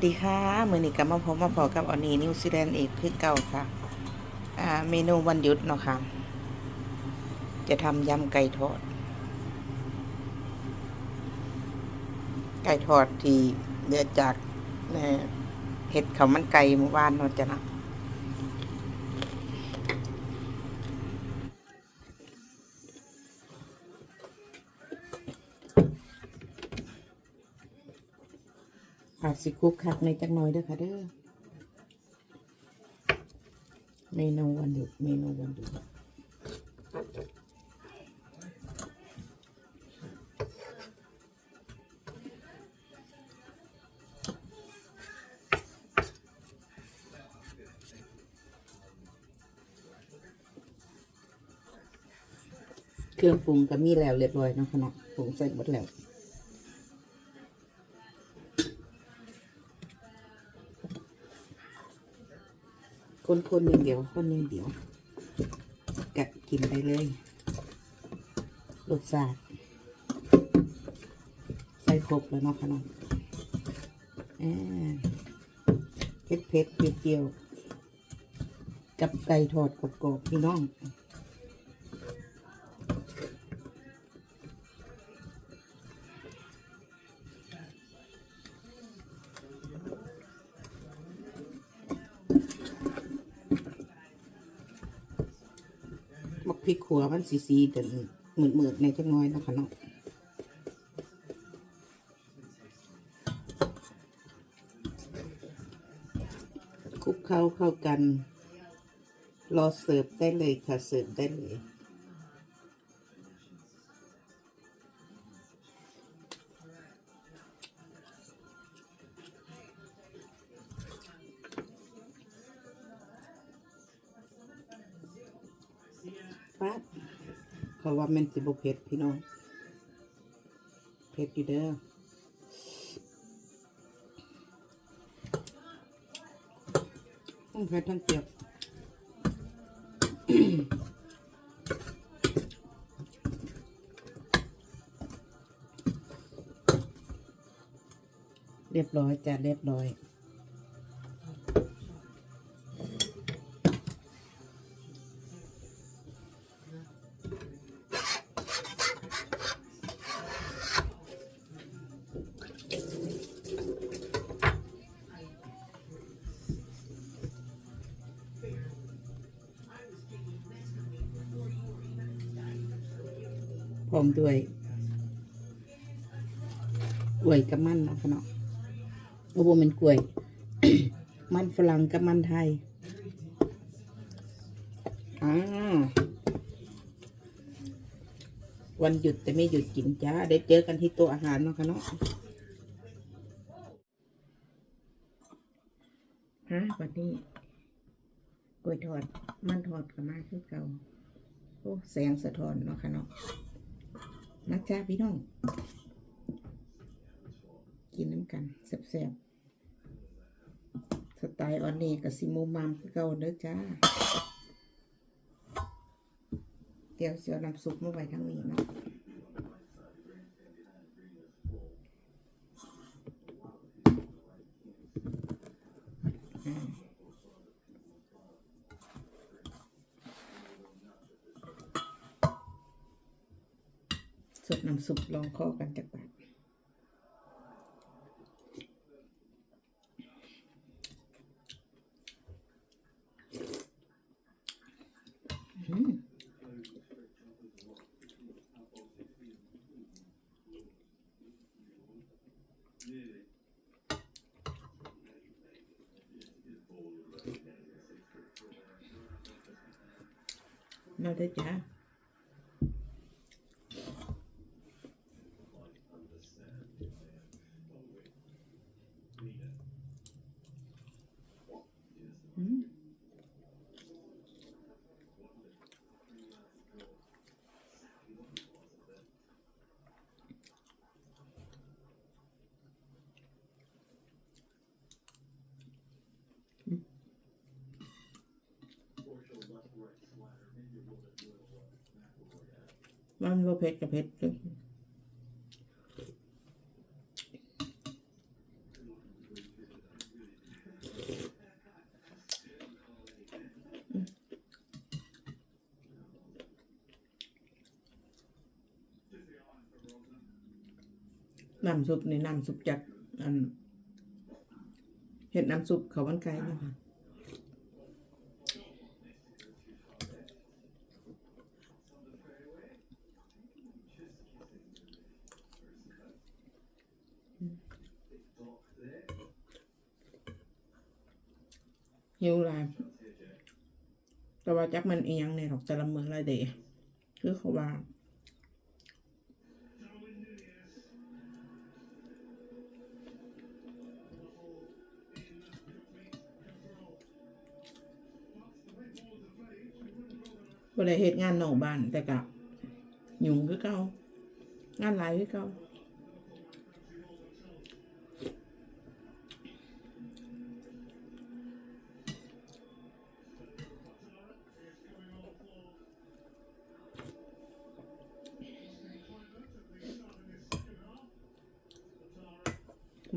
สวัสดีค่ะมือนี้กับมาพบมาพอกับออนีนิวซีแลนด์เอกคือเก่าค่ะเมนูวันหยุดเนาะค่ะ จะทำยำไก่ทอด ไก่ทอดที่เดือจากเอ่อเห็ดเขาวมันไก่เมื่อวานเนาะจ้ะนะ อาจสิคุกคักในจักหน่อยเด้อค่ะเด้อเมนูวันหยุดเมนูวันหยุดเครื่องปรุงก็มีแล้วเรียบร้อยเนาะขนาดปรุงใส่หมดแล้ว คนๆอย่างเดียวคนอย่างเดียวกะกินไปเลยรสชาติใส่ครบแล้วเนาะขนาดอ่าเผ็ดเผ็ดๆเปรี้ยวๆกับไก่ทอดกรอบๆพี่น้อง ขัวมันสีสีแต่เหมือนเหมือนในจักน้อยนะคะเนาะคลุกเข้าเข้ากัน รอเสิร์ฟได้เลยค่ะ เสิร์ฟได้เลย เพราะว่ามันสิบเผ็ดพี่น้องเผ็ดอยู่เด้อทั้งเผ็ดทั้งเปรี้ยวเรียบร้อยจ้ะเรียบร้อย อมด้วยกล้วยกับมันเนาะค่ะเนาะโอ้โหมันกล้วย มันฝรั่งกับมันไทยอ่าวันหยุดแต่ไม่หยุดกินจ้า ได้เจอกันที่โต๊ะอาหารเนาะค่ะเนาะฮะวันนี้กล้วยทอด มันทอดกับมาคือเก่าโอ้แสงสะท้อนเนาะค่ะเนาะ มาจ้าพี่น้อง กินน้ำกันแซ่บๆสไตล์ออนนี่กับซิมูมามคือเก่าเด้อจ้า เดี๋ยวเสียวน้ำซุปมาไว้ทั้งนี้เนาะ សុបនំសុបឡងខកាន់ចាក់បាទនៅតែចា มันก็เผ็ดกับเผ็ดเลยน้ำซุปในน้ำซุปจากอันเห็ดน้ำซุปเขาวันไก่นะคะ หิวหลายแต่ว่าจักมันอียงในหรอกแต่ละเมืองละเดะคือเขาว่าบ่ได้เฮ็ดงานนอกบ้านแต่กะยุ่งคือเก่างานหลายคือเก่า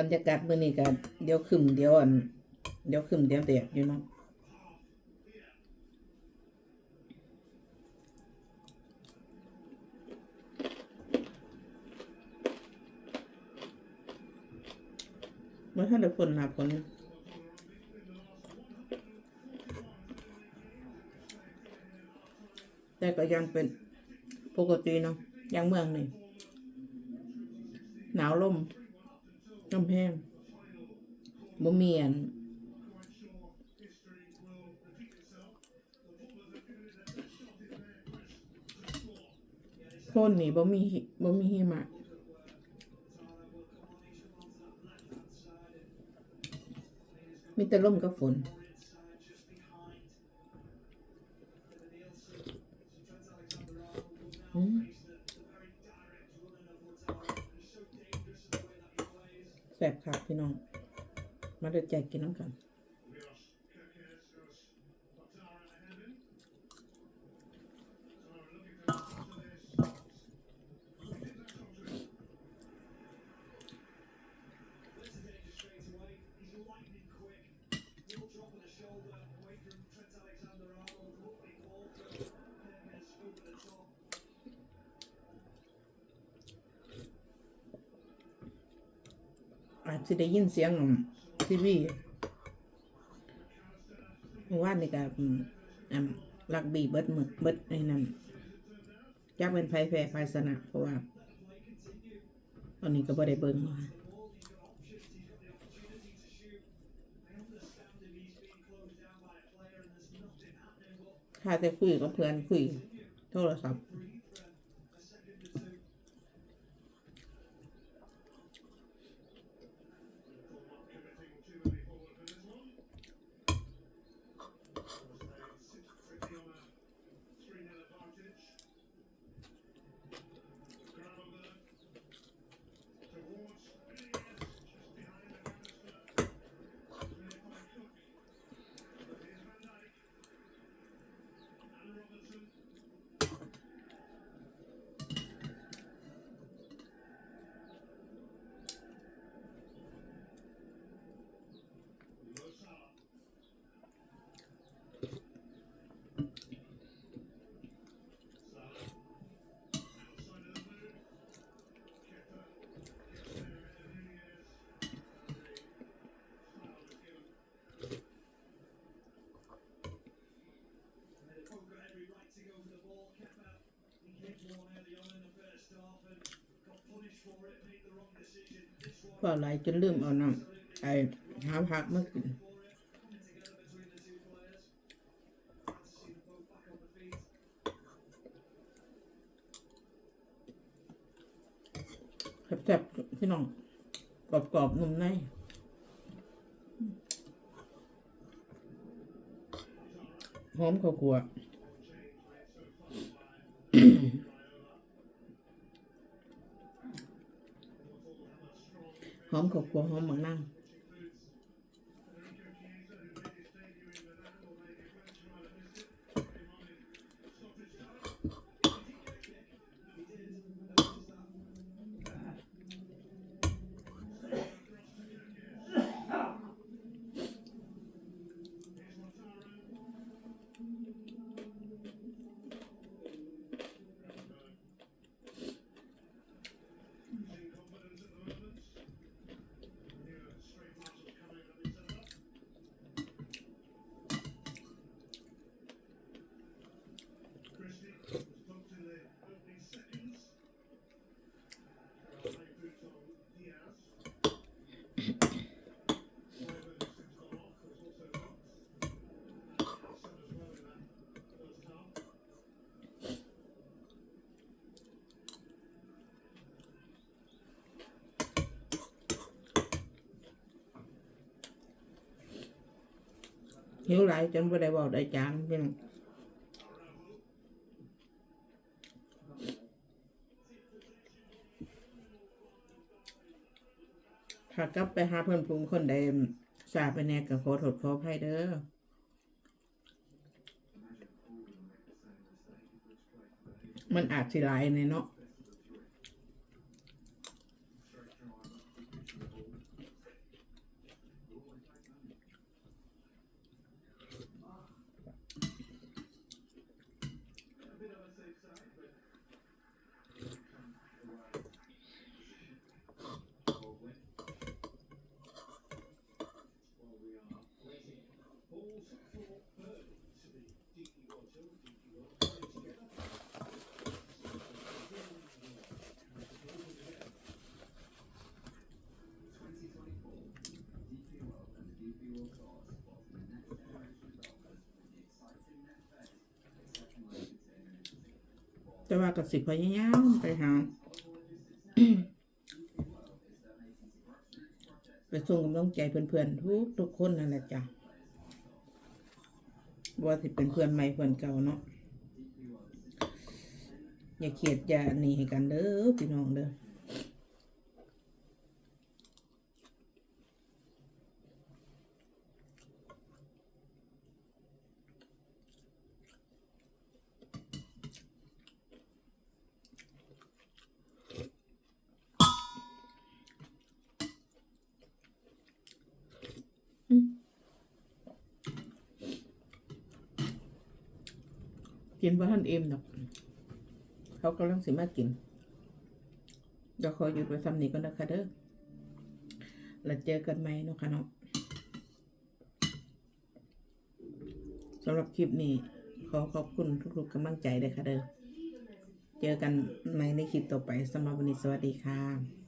บรรยากาศมื้อนี้ก็เดี๋ยวขึ้นเดี๋ยวอัน เดี๋ยวขึ้นเดี๋ยวแดดอยู่เนาะเมื่อท่านได้ฝนหนาฝนแต่ก็ยังเป็นปกติเนาะยังเมืองนี่หนาวลม กำแพงบ่มีอันโคนนี่บ่มีบ่มีหิมะมีแต่ลมกับฝนอืม แสบขาดพี่น้อง มาเดือดใจกินน้ำกัน อาจจะได้ยินเสียงทีวีเมื่อวานนี่ก็อืมอันลักบีเบิดหมึกเบิดไอ้นั่นจักเป็นไฟแพ้ไฟสนะเพราะว่า ตอนนี้ก็บ่ได้เบิ่งมาถ้าแต่คุยกับเพื่อนคุยโทรศัพท์ พอไหลจนลืมเอาน้ำไอ้หาผักมากินแซ่บๆพี่น้องกรอบๆนุ่มในหอมข้าวคั่ว หอมข้าวคั่วหอมหมักนั่ง หิวหลายจนบ่ได้บอกได้จางพี่น้องถ้ากลับไปหาเพื่อนพุงคนใดสาบไปแน่ก็ขอโทษขออภัยเด้อมันอาจสิลายในเนาะ แต่ว่ากับสิพยายามไปหาไปส่งกำลังใจเพื่อนๆทุกทุกคนนั่นแหละจ้ะว่าสิเป็นเพื่อนใหม่เพื่อนเก่าเนาะอย่าเขียดอย่าหนีให้กันเด้อพี่น้องเด้อ กินบ่ทันเอ็มดอกเขากำลังสิมากินเดี๋ยวขอหยุดไว้ซ้ำนี้ก่อนนะคะเด้อแล้วเจอกันไหมเนาะค่ะเนาะสำหรับคลิปนี้ ขอขอบคุณทุกๆกำลังใจเลยค่ะเด้อ เจอกันใหม่ในคลิปต่อไปสำหรับวันนี้สวัสดีค่ะ